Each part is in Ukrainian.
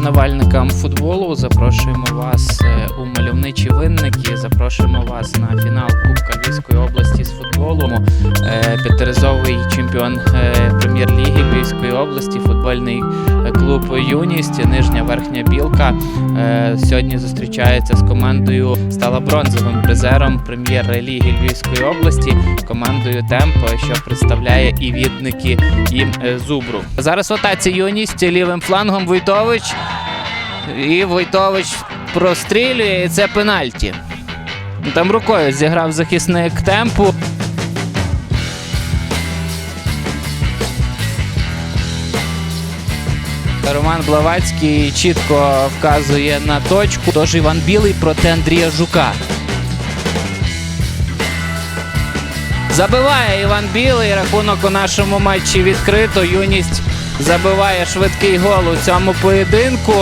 шанувальникам футболу. Запрошуємо вас е, у мальовничі винники. Запрошуємо вас на фінал футболу. Е, П'ятиразовий чемпіон е, прем'єр-ліги Львівської області, футбольний е, клуб Юність, Нижня Верхня Білка. Сьогодні зустрічається з командою, стала бронзовим призером прем'єр-ліги Львівської області, командою Темп, що представляє і відники їм Зубру. Зараз в атаці юність лівим флангом Войтович. І Войтович прострілює, і це пенальті. Там рукою зіграв захисник темпу. Роман Блавацький чітко вказує на точку. Тож Іван Білий проти Андрія Жука. Забиває Іван Білий. Рахунок у нашому матчі відкрито. Юність забиває швидкий гол у цьому поєдинку.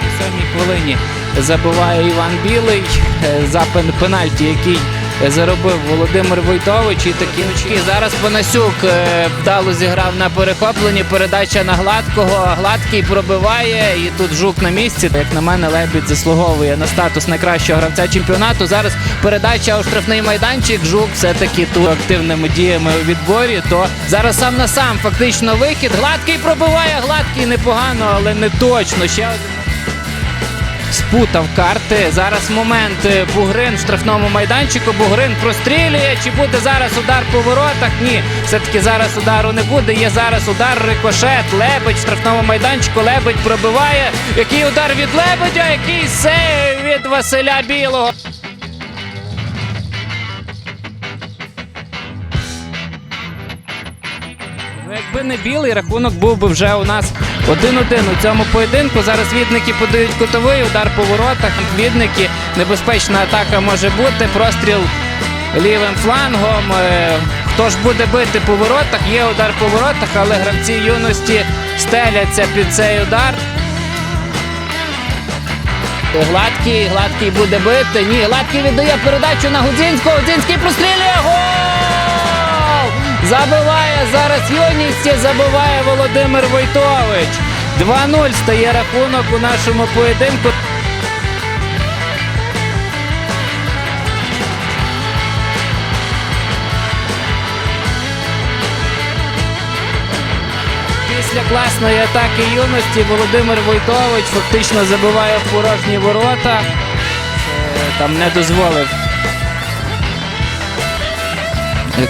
У самій хвилині забиває Іван Білий е, за пен- пенальті, який заробив Володимир Войтович. І таким чином зараз Панасюк е, вдало зіграв на перехопленні. Передача на гладкого. Гладкий пробиває. І тут жук на місці. Як на мене, Лебідь заслуговує на статус найкращого гравця чемпіонату. Зараз передача у штрафний майданчик. Жук все-таки тут активними діями у відборі. То зараз сам на сам фактично вихід. Гладкий пробиває. Гладкий непогано, але не точно. Ще один спутав карти. Зараз момент е, Бугрин в штрафному майданчику. Бугрин прострілює. Чи буде зараз удар по воротах? Ні, все-таки зараз удару не буде. Є зараз удар рикошет. Лебедь в штрафному майданчику. Лебедь пробиває. Який удар від Лебедя, який сейв від Василя Білого. Якби не білий, рахунок був би вже у нас 1-1 у цьому поєдинку. Зараз відники подають кутовий удар по воротах. Відники небезпечна атака може бути. Простріл лівим флангом. Е, Хто ж буде бити по воротах? Є удар по воротах, але гравці юності стеляться під цей удар. Гладкий, гладкий буде бити. Ні, гладкий віддає передачу на Гудзінського. Гудзінський прострілює. Гол! Забиває зараз юність, забиває Володимир Войтович. 2-0 стає рахунок у нашому поєдинку. Після класної атаки юності Володимир Войтович фактично забиває порожні ворота. Е, Там не дозволив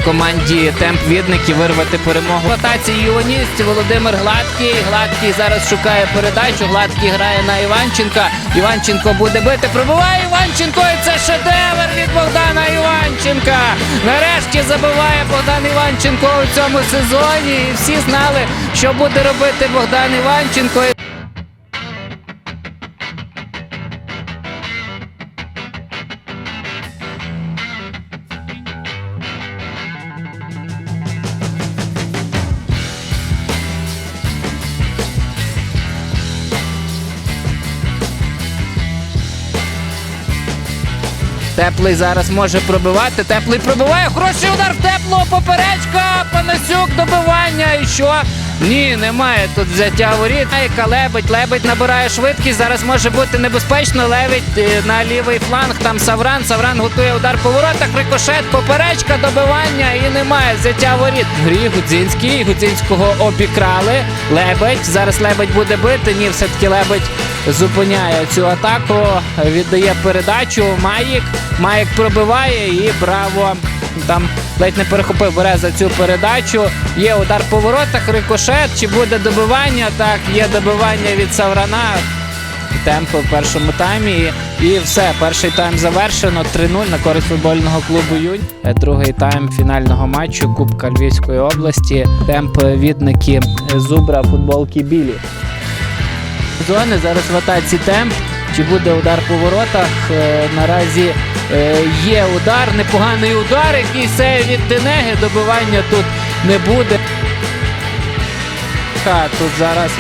команді темп відники вирвати перемогу. В атаці Володимир Гладкий. Гладкий зараз шукає передачу. Гладкий грає на Іванченка. Іванченко буде бити. Пробиває Іванченко. І це шедевр від Богдана Іванченка. Нарешті забиває Богдан Іванченко у цьому сезоні. І всі знали, що буде робити Богдан Іванченко. Теплий зараз може пробивати. Теплий пробиває. Хороший удар в теплого поперечка. Панасюк добивання. І що? Ні, немає тут взяття воріт. Яка лебедь. Лебедь набирає швидкість. Зараз може бути небезпечно. Лебедь е, на лівий фланг. Там Савран. Савран готує удар по воротах. Рикошет, поперечка, добивання. І немає взяття воріт. Грі Гудзінський. Гудзінського обікрали. Лебедь. Зараз лебедь буде бити. Ні, все-таки лебедь зупиняє цю атаку. Віддає передачу. Маїк. Маєк пробиває і браво. Там ледь не перехопив Береза цю передачу. Є удар по воротах, рикошет. Чи буде добивання? Так, є добивання від Саврана. Темпи в першому таймі. І, і все. Перший тайм завершено. 3-0 на користь футбольного клубу Юнь. Е, Другий тайм фінального матчу Кубка Львівської області. Темп відники Зубра, футболки білі. Зони зараз в атаці темп. Чи буде удар по воротах? Е, Наразі е, є удар, непоганий удар, який сейв від Денеги. Добивання тут не буде. Тут зараз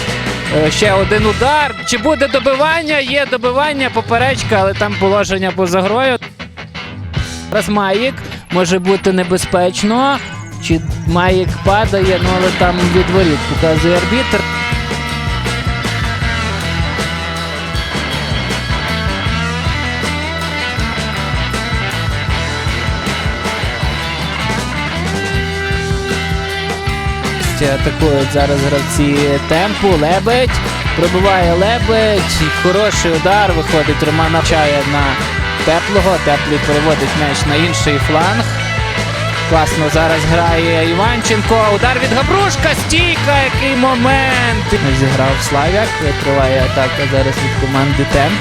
е, ще один удар. Чи буде добивання? Є добивання, поперечка, але там положення поза грою. Зараз Маїк може бути небезпечно. чи Маєк падає, ну але там від воріт показує арбітр. Ще Атакують зараз гравці темпу. Лебедь. Пробиває лебедь. Хороший удар. Виходить Роман навчає на теплого. Теплий переводить м'яч на інший фланг. Класно зараз грає Іванченко. Удар від Габрушка. Стійка, який момент. Зіграв Славяк. Триває атака зараз від команди Темп.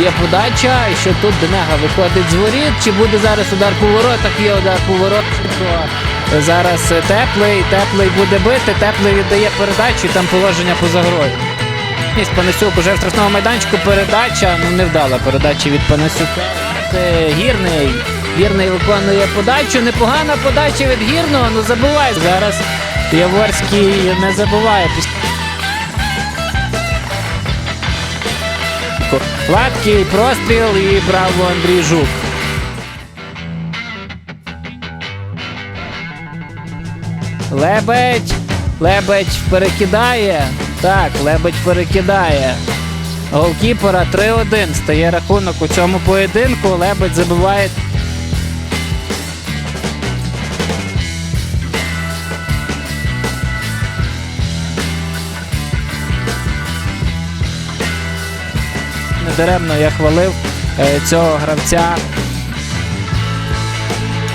Є подача, і що тут Денега виходить з воріт. Чи буде зараз удар по воротах? Є удар по воротах. Зараз теплий, теплий буде бити, теплий віддає передачу, і там положення поза грою. Ніс Панасюк уже в штрафному майданчику передача. Ну невдала передача від Панасюка. Е, Гірний. Гірний виконує подачу. Непогана подача від гірного. Ну забуває. Зараз Яворський не забуває. Гладкий простріл і браво Андрій Жук. Лебедь. Лебедь перекидає. Так, лебедь перекидає. Голкіпера 3-1. Стає рахунок у цьому поєдинку. Лебедь забиває. Недаремно я хвалив е, цього гравця.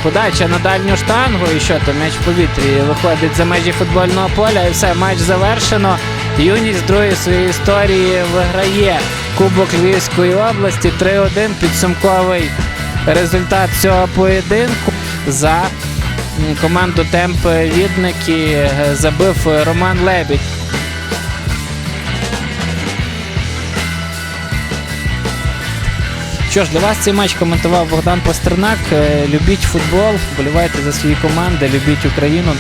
Подача на дальню штангу і що там м'яч в повітрі виходить за межі футбольного поля і все, матч завершено. Юність другої своєї історії виграє Кубок Львівської області. 3-1 підсумковий результат цього поєдинку. За команду Темп Відники забив Роман Лебідь. Що ж, для вас цей матч коментував Богдан Пастернак. Е, Любіть футбол, вболівайте за свої команди, любіть Україну.